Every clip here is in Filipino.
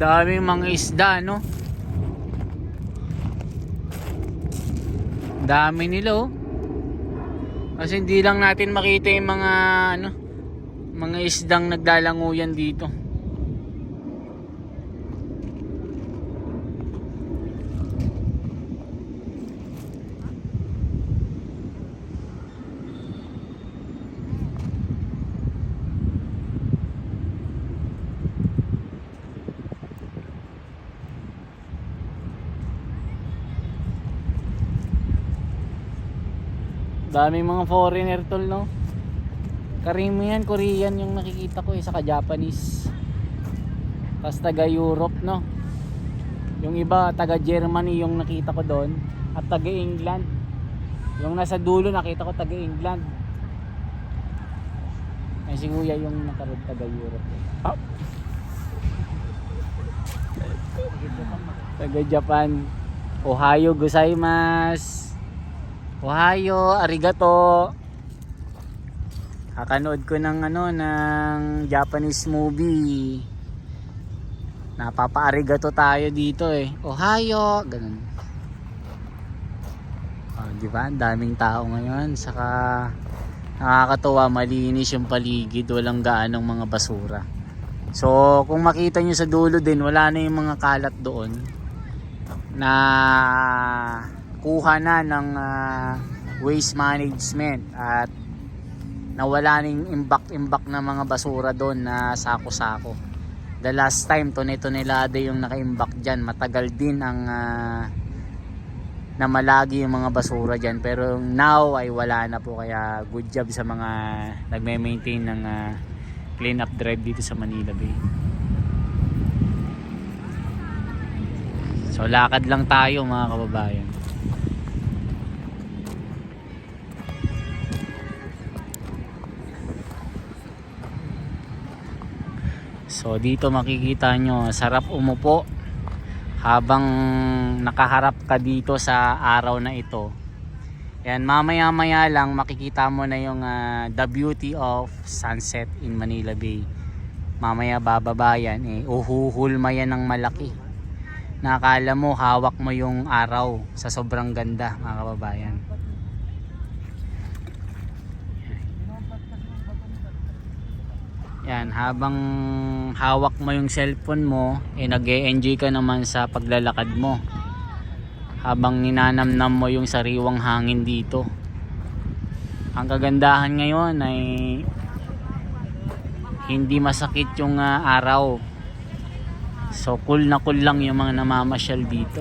Daming mga isda, no? Dami nila, oh. Kasi hindi lang natin makita yung mga, ano, mga isdang naglalanguyan dito. Daming mga foreigner tol, no? Karamihan Korean yung nakikita ko eh, saka Japanese. Tapos taga Europe, no? Yung iba, taga Germany yung nakita ko doon. At taga England. Yung nasa dulo, nakita ko taga England. Ay si Kuya yung nakarod taga Europe. eh. Ah! Taga Japan. Ohio gozaimasu. Ohio, arigato. Kakanood ko ng ano ng Japanese movie. Napapa-arigato tayo dito eh. Ohio, ganun. Oh, di ba? Daming tao ngayon. Saka nakakatuwa, malinis yung paligid, walang gaanong mga basura. So, kung makita nyo sa dulo din, wala na yung mga kalat doon na kuha na ng ah, waste management at nawala na yung imbak-imbak na mga basura doon na sako-sako. The last time, tonne-tonelada yung nakaimbak dyan. Matagal din ang ah, na malagi yung mga basura dyan. Pero now ay wala na po. Kaya good job sa mga nagme-maintain ng ah, clean up drive dito sa Manila Bay. So lakad lang tayo mga kababayan. So dito makikita nyo, sarap umupo habang nakaharap ka dito sa araw na ito. Yan, mamaya maya lang makikita mo na yung ah, the beauty of sunset in Manila Bay. Mamaya bababa yan, eh, uhuhulma yan ng malaki. Nakala mo hawak mo yung araw sa sobrang ganda mga kababayan. Yan, habang hawak mo yung cellphone mo, eh nag enjoy ka naman sa paglalakad mo. Habang ninanamnam mo yung sariwang hangin dito. Ang kagandahan ngayon ay hindi masakit yung ah, araw. So cool na cool lang yung mga namamasyal dito.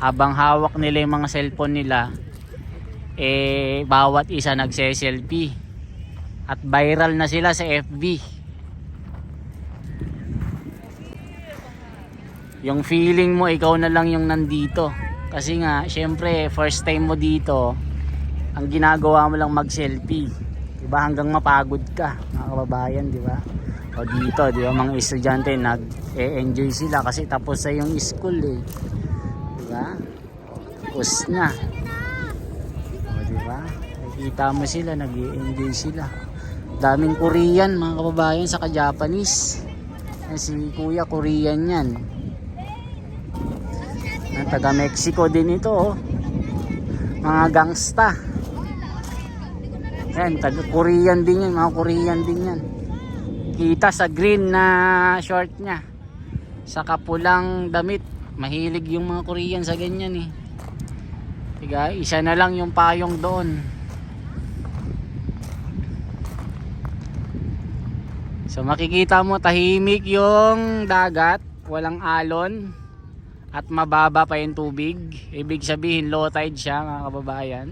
Habang hawak nila yung mga cellphone nila, eh bawat isa nagse-selfie at viral na sila sa FB. Yung feeling mo ikaw na lang yung nandito. Kasi nga, syempre, first time mo dito, ang ginagawa mo lang mag-selfie. Diba? Hanggang mapagod ka, mga kababayan, di ba? O dito, di ba, mga estudyante nag-enjoy sila kasi tapos sa yung school eh. Di ba? Tapos na. O di ba? Nakikita mo sila, nag-enjoy sila. Daming Korean mga kababayan saka Japanese. Si Kuya Korean yan. Ang taga Mexico din ito oh. Mga gangsta. Yan, taga Korean din yan, mga Korean din yan. Kita sa green na short niya. Sa kapulang damit. Mahilig yung mga Korean sa ganyan eh. Tiga, isa na lang yung payong doon. So makikita mo tahimik yung dagat, walang alon at mababa pa yung tubig. Ibig sabihin low tide siya mga kababayan.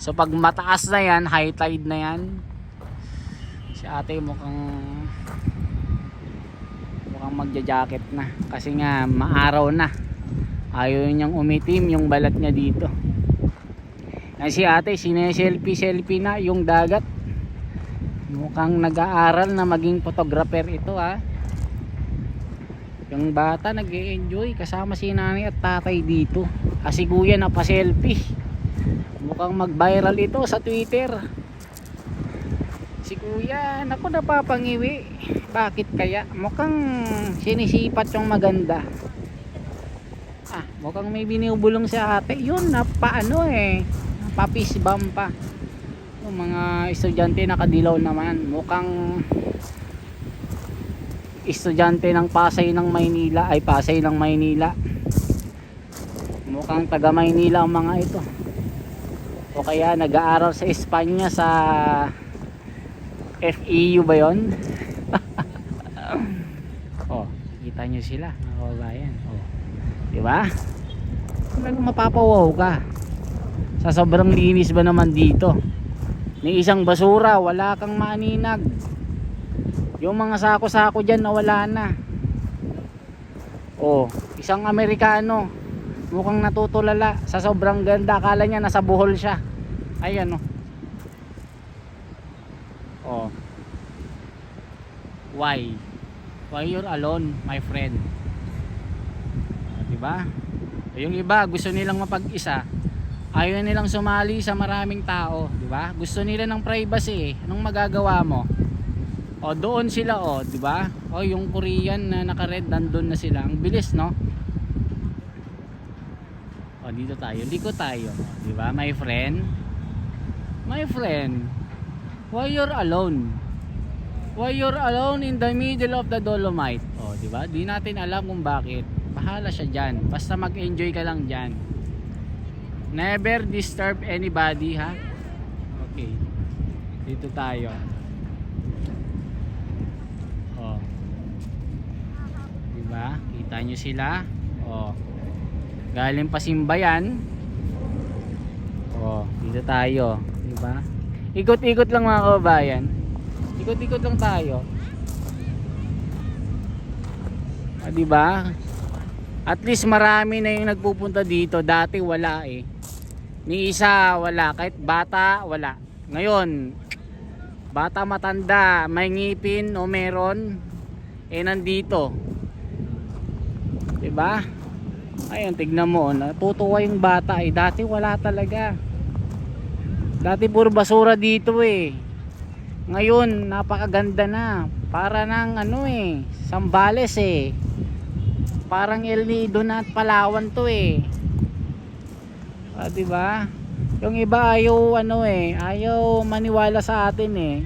So pag mataas na yan, high tide na yan. Si ate mukhang mukhang magja-jacket na kasi nga maaraw na. Ayaw niyang umitim yung balat niya dito. Yan si ate, sine-selfie-selfie na yung dagat. Mukhang nag-aaral na maging photographer ito ha. Yung bata nag enjoy kasama si nanay at tatay dito. Kasi kuya na pa-selfie. Mukhang mag-viral ito sa Twitter. Si kuya, naku napapangiwi. Bakit kaya? Mukhang sinisipat yung maganda. Ah, mukhang may binubulong sa ate. Yun, napaano eh. Napapisbam pa. Mga estudyante nakadilaw naman. Mukhang estudyante ng Pasay ng Maynila ay Pasay ng Maynila. Mukhang taga Maynila ang mga ito. O kaya nag-aaral sa Espanya sa FEU ba yon? oh, kita nyo sila, mga kababayan. Oh. Di ba? Talagang mapapawaw ka. Sa sobrang linis ba naman dito? Ni isang basura, wala kang maaninag. Yung mga sako-sako dyan nawala na. Oh, isang Amerikano. Mukhang natutulala sa sobrang ganda. Akala niya nasa buhol siya. Ayan oh. Oh. Why? Why you're alone, my friend? Oh, 'Di ba? Yung iba gusto nilang mapag-isa. Ayaw nilang sumali sa maraming tao, 'di ba? Gusto nila ng privacy. eh. Anong magagawa mo? O doon sila oh, 'di ba? O yung Korean na naka-red nandun na sila. Ang bilis, no? O dito tayo, liko tayo, 'di ba? My friend. My friend, why you're alone? Why you're alone in the middle of the Dolomite? O, di ba? Di natin alam kung bakit. Bahala siya diyan. Basta mag-enjoy ka lang diyan. Never disturb anybody, ha? Okay. Dito tayo. O. Di ba? Kita nyo sila? O. Galing pa Simbayan. O, dito tayo. Di ba? Ikot-ikot lang mga kababayan. Ikot-ikot lang tayo. Ah, di ba? At least marami na yung nagpupunta dito. Dati wala eh. Ni isa wala. Kahit bata wala. Ngayon, bata matanda, may ngipin o meron, eh nandito. Di ba? Ayun, tignan mo. Natutuwa yung bata eh. Dati wala talaga. Dati puro basura dito eh. Ngayon, napakaganda na. Para ng ano eh, Sambales eh. Parang El Nido na at Palawan to eh. Ah, 'di ba? Yung iba ayaw ano eh, ayaw maniwala sa atin eh.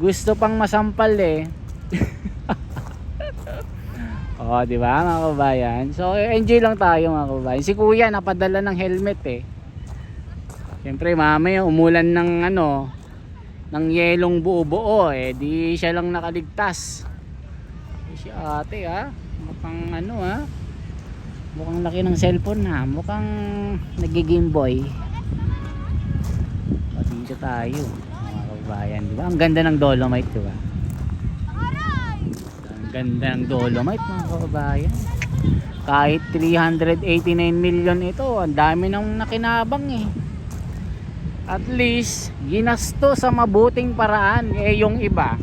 Gusto pang masampal eh. oh, 'di ba mga kabayan? So enjoy lang tayo mga kabayan. Si Kuya napadala ng helmet eh. Siyempre mamaya umulan ng ano ng yelong buo-buo eh di siya lang nakaligtas. Si ate ha, mukhang ano ha. Mukhang laki ng cellphone ha. Mukhang nagiging boy. O, dito tayo. Mga kabayan, di ba? Ang ganda ng Dolomite, di ba? Ang ganda ng Dolomite, mga kabayan. Kahit 389 million ito, ang dami nang nakinabang eh. At least, ginasto sa mabuting paraan. Eh, yung iba,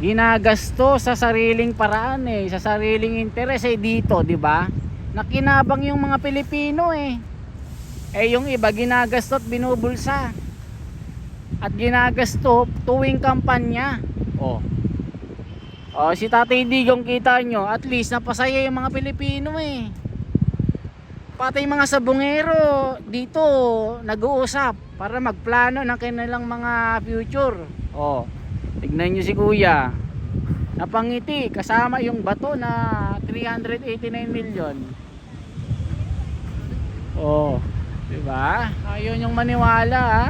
ginagasto sa sariling paraan eh, sa sariling interes eh dito, 'di ba? Nakinabang yung mga Pilipino eh. Eh yung iba ginagasto at binubulsa. At ginagasto tuwing kampanya. Oh. Oh, si Tatay Digong kita nyo, at least napasaya yung mga Pilipino eh. Pati mga sabungero dito nag-uusap para magplano ng kanilang mga future. Oh. Tignan nyo si kuya. Napangiti kasama yung bato na 389 million. Oh, 'di ba? Ayun yung maniwala ha.